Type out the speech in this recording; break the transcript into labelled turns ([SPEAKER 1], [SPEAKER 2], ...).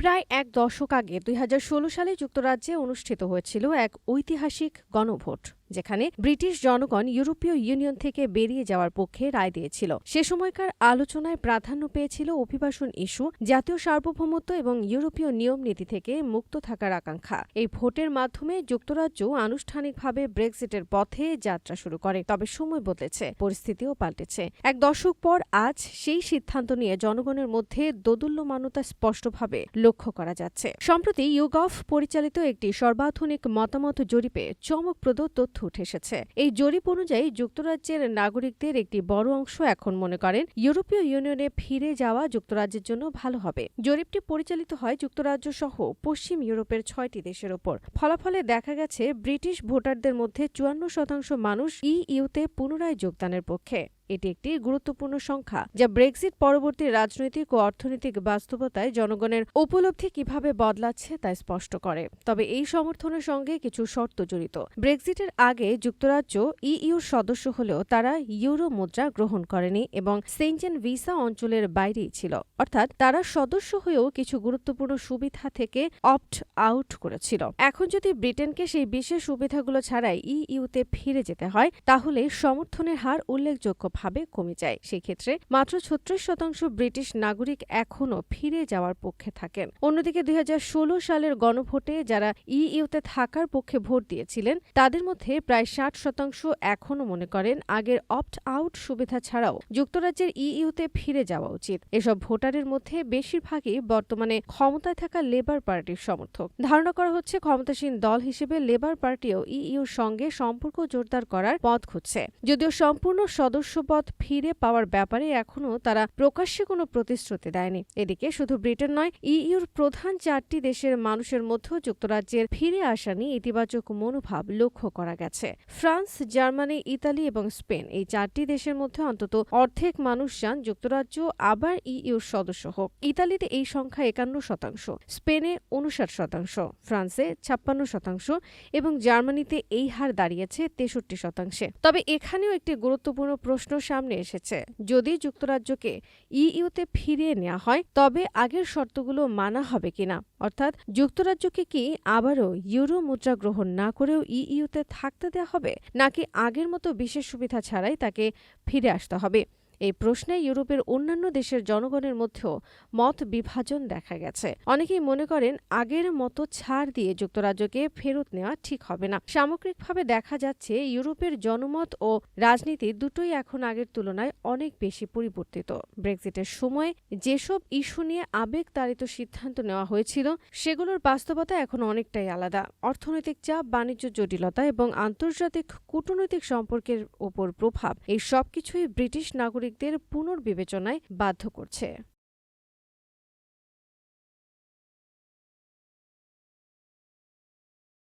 [SPEAKER 1] প্রায় এক দশক আগে দুই হাজার ষোলো সালে যুক্তরাজ্যে অনুষ্ঠিত হয়েছিল এক ঐতিহাসিক গণভোট। যেখানে ব্রিটিশ জনগণ ইউরোপীয় ইউনিয়ন থেকে বেরিয়ে যাওয়ার পক্ষে রায় দিয়েছিল। সে সময়কার আলোচনায় প্রাধান্য পেয়েছিল অভিবাসন ইস্যু, জাতীয় সার্বভৌমত্ব এবং ইউরোপীয় নিয়ম নীতি থেকে মুক্ত থাকার আকাঙ্ক্ষা। এই ভোটের মাধ্যমে যুক্তরাজ্য আনুষ্ঠানিকভাবে ব্রেক্সিটের পথে যাত্রা শুরু করে, তবে সময় বদলেছে, পরিস্থিতিও পাল্টেছে। এক দশক পর আজ সেই সিদ্ধান্ত নিয়ে জনগণের মধ্যে দোদুল্যমানতা স্পষ্টভাবে লক্ষ্য করা যাচ্ছে। সম্প্রতি ইউগফ পরিচালিত একটি সর্বাধুনিক মতামত জরিপে চমকপ্রদ তথ্য উঠে এসেছে। এই জরিপ অনুযায়ী যুক্তরাজ্যের নাগরিকদের একটি বড় অংশ এখন মনে করেন ইউরোপীয় ইউনিয়নে ফিরে যাওয়া যুক্তরাজ্যের জন্য ভালো হবে। জরিপটি পরিচালিত হয় যুক্তরাজ্য সহ পশ্চিম ইউরোপের ছয়টি দেশের ওপর। ফলাফলে দেখা গেছে, ব্রিটিশ ভোটারদের মধ্যে চুয়ান্ন শতাংশ মানুষ ইইউতে পুনরায় যোগদানের পক্ষে। এটি একটি গুরুত্বপূর্ণ সংখ্যা, যা ব্রেক্সিট পরবর্তী রাজনৈতিক ও অর্থনৈতিক বাস্তবতায় জনগণের উপলব্ধি কীভাবে বদলাচ্ছে তা স্পষ্ট করে। তবে এই সমর্থনের সঙ্গে কিছু শর্ত জড়িত। ব্রেক্সিটের আগে যুক্তরাজ্য ইইউর সদস্য হলেও তারা ইউরো মুদ্রা গ্রহণ করেনি এবং সেঞ্জেন ভিসা অঞ্চলের বাইরেই ছিল। অর্থাৎ তারা সদস্য হয়েও কিছু গুরুত্বপূর্ণ সুবিধা থেকে অপ্ট আউট করেছিল। এখন যদি ব্রিটেনকে সেই বিশেষ সুবিধাগুলো ছাড়াই ইইউতে ফিরে যেতে হয়, তাহলে সমর্থনের হার উল্লেখযোগ্য ভাবে কমে যায়। সেক্ষেত্রে মাত্র ছত্রিশ শতাংশ ব্রিটিশ নাগরিক এখনও ফিরে যাওয়ার পক্ষে থাকেন। অন্যদিকে দুই সালের গণভোটে যারা ইইউতে থাকার পক্ষে ভোট দিয়েছিলেন, তাদের মধ্যে প্রায় ষাট শতাংশ এখনও মনে করেন আগের অপ্ট আউট সুবিধা ছাড়াও যুক্তরাজ্যের ইইউতে ফিরে যাওয়া উচিত। এসব ভোটারের মধ্যে বেশিরভাগই বর্তমানে ক্ষমতায় থাকা লেবার পার্টির সমর্থক। ধারণা করা হচ্ছে ক্ষমতাসীন দল হিসেবে লেবার পার্টিও ইইউর সঙ্গে সম্পর্ক জোরদার করার পথ খুঁজছে। যদিও সম্পূর্ণ সদস্য পদ ফিরে পাওয়ার ব্যাপারে এখনও তারা প্রকাশ্যে কোনো প্রতিশ্রুতি দেয়নি। এদিকে শুধু ব্রিটেন নয়, ইইউর প্রধান চারটি দেশের মানুষের মধ্যেও যুক্তরাজ্যের ফিরে আসা নিয়ে ইতিবাচক মনোভাব লক্ষ্য করা গেছে। ফ্রান্স, জার্মানি, ইতালি এবং স্পেন এই চারটি দেশের মধ্যে অন্তত অর্ধেক মানুষ যান, যুক্তরাজ্য আবার ইইউর সদস্য হোক। ইতালিতে এই সংখ্যা একান্ন শতাংশ, স্পেনে উনষাট শতাংশ, ফ্রান্সে ছাপ্পান্ন শতাংশ এবং জার্মানিতে এই হার দাঁড়িয়েছে তেষট্টি শতাংশে। তবে এখানেও একটি গুরুত্বপূর্ণ প্রশ্ন সামনে এসেছে। যদি যুক্তরাজ্যকে ইইউতে ফিরিয়ে নেওয়া হয়, তবে আগের শর্তগুলো মানা হবে কিনা? অর্থাৎ যুক্তরাজ্যকে কি আবারও ইউরো মুদ্রা গ্রহণ না করেও ইইউতে থাকতে দেওয়া হবে? নাকি আগের মতো বিশেষ সুবিধা ছাড়াই তাকে ফিরে আসতে হবে? এই প্রশ্নে ইউরোপের অন্যান্য দেশের জনগণের মধ্যেও মত বিভাজন দেখা গেছে। অনেকেই মনে করেন আগের মতো ছাড় দিয়ে যুক্তরাজ্যকে ফেরত নেওয়া ঠিক হবে না। সামগ্রিকভাবে দেখা যাচ্ছে ইউরোপের জনমত ও রাজনীতি দুটোই এখন আগের তুলনায় অনেক বেশি পরিবর্তিত। ব্রেক্সিটের সময় যেসব ইস্যু নিয়ে আবেগতাড়িত সিদ্ধান্ত নেওয়া হয়েছিল, সেগুলোর বাস্তবতা এখন অনেকটাই আলাদা। অর্থনৈতিক চাপ, বাণিজ্য জটিলতা এবং আন্তর্জাতিক কূটনৈতিক সম্পর্কের ওপর প্রভাব, এই সবকিছুই ব্রিটিশ নাগরিক নাগরিকদের পুনর্বিবেচনায় বাধ্য করছে।